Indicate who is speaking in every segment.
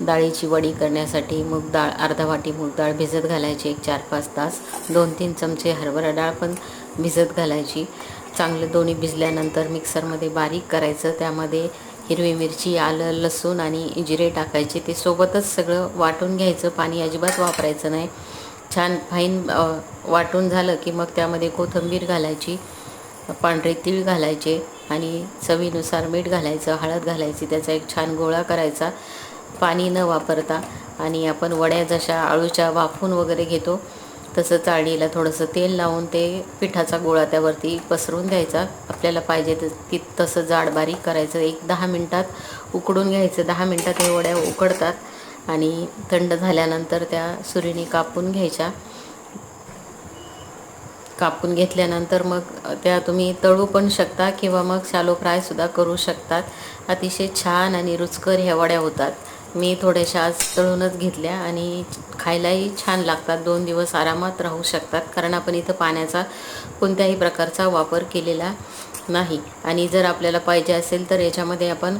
Speaker 1: डाळीची वडी करण्यासाठी मूग डाळ अर्धा वाटी मूग डाळ भिजत घालायची एक चार पाच तास. दोन तीन चमचे हरभरा डाळ पण भिजत घालायची. चांगलं दोन्ही भिजल्यानंतर मिक्सरमध्ये बारीक करायचं. त्यामध्ये हिरवी मिरची आलं लसूण आणि जिरे टाकायचे. ते सोबतच सगळं वाटून घ्यायचं. पाणी अजिबात वापरायचं नाही. छान फाईन वाटून झालं की मग त्यामध्ये कोथिंबीर घालायची पांढरे तीळ घालायचे आणि चवीनुसार मीठ घालायचं हळद घालायची. त्याचा एक छान गोळा करायचा. पाणी न वापरता आणि आपण वड्या जशा आळूच्या वाफून वगैरे घेतो तसं चाळणीला थोडंसं तेल लावून ते पिठाचा गोळा त्यावरती पसरून द्यायचा आपल्याला पाहिजे तर ती तसं जाड बारीक करायचं. एक दहा मिनटात उकडून घ्यायचं. दहा मिनटात हे वड्या उकडतात आणि थंड झाल्यानंतर त्या सुरीने कापून घ्यायच्या. कापून घेतल्यानंतर मग त्या तुम्ही तळू पण शकता किंवा मग शालो फ्रायसुद्धा करू शकतात. अतिशय छान आणि रुचकर ह्या वड्या होतात. मी थोड्याशा आज तळूनच घेतल्या आणि खायलाही छान लागतात. दोन दिवस आरामात राहू शकतात कारण आपण इथं पाण्याचा कोणत्याही प्रकारचा वापर केलेला नाही. आणि जर आपल्याला पाहिजे असेल तर याच्यामध्ये आपण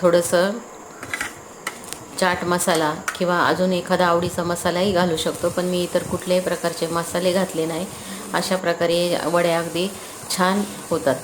Speaker 1: थोडंसं चाट मसाला किंवा अजून एखादा आवडीचा मसालाही घालू शकतो पण मी इतर कुठल्याही प्रकारचे मसाले घातले नाही. अशा प्रकारे वड्या अगदी छान होतात.